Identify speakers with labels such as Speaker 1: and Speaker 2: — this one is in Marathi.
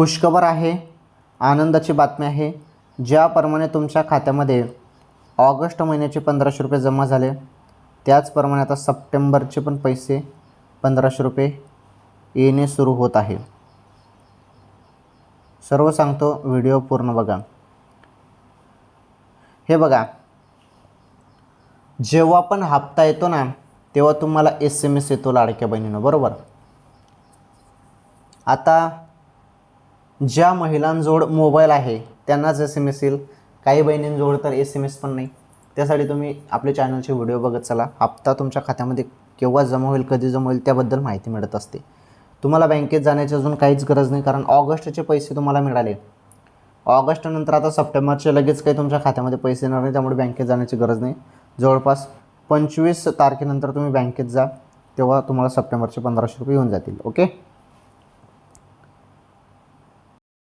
Speaker 1: खुशखबर आहे आनंदाची बातमी आहे. ज्याप्रमाणे तुमच्या खात्यामध्ये ऑगस्ट महिन्याचे पंधराशे रुपये जमा झाले त्याचप्रमाणे आता सप्टेंबरचे पण पैसे पंधराशे रुपये येणे सुरू होत आहे. सर्व सांगतो व्हिडिओ पूर्ण बघा. हे बघा. जेव्हा पण हप्ता येतो ना तेव्हा तुम्हाला एस एम एस येतो लाडक्या बहिणीनं बरोबर? आता ज्या महिलांजवळ मोबाईल आहे त्यांनाच एस एम एस येईल. काही बहिणींजवळ तर एस एम एस पण नाही. त्यासाठी तुम्ही आपल्या चॅनलचे व्हिडिओ बघत चला. हप्ता तुमच्या खात्यामध्ये केव्हा जमा होईल कधी जमा होईल त्याबद्दल माहिती मिळत असते. तुम्हाला बँकेत जाण्याची अजून काहीच गरज नाही कारण ऑगस्टचे पैसे तुम्हाला मिळाले. ऑगस्टनंतर आता सप्टेंबरचे लगेच काही तुमच्या खात्यामध्ये पैसे येणार नाही त्यामुळे बँकेत जाण्याची गरज नाही. जवळपास पंचवीस तारखेनंतर तुम्ही बँकेत जा तेव्हा तुम्हाला सप्टेंबरचे पंधराशे रुपये येऊन जातील. ओके?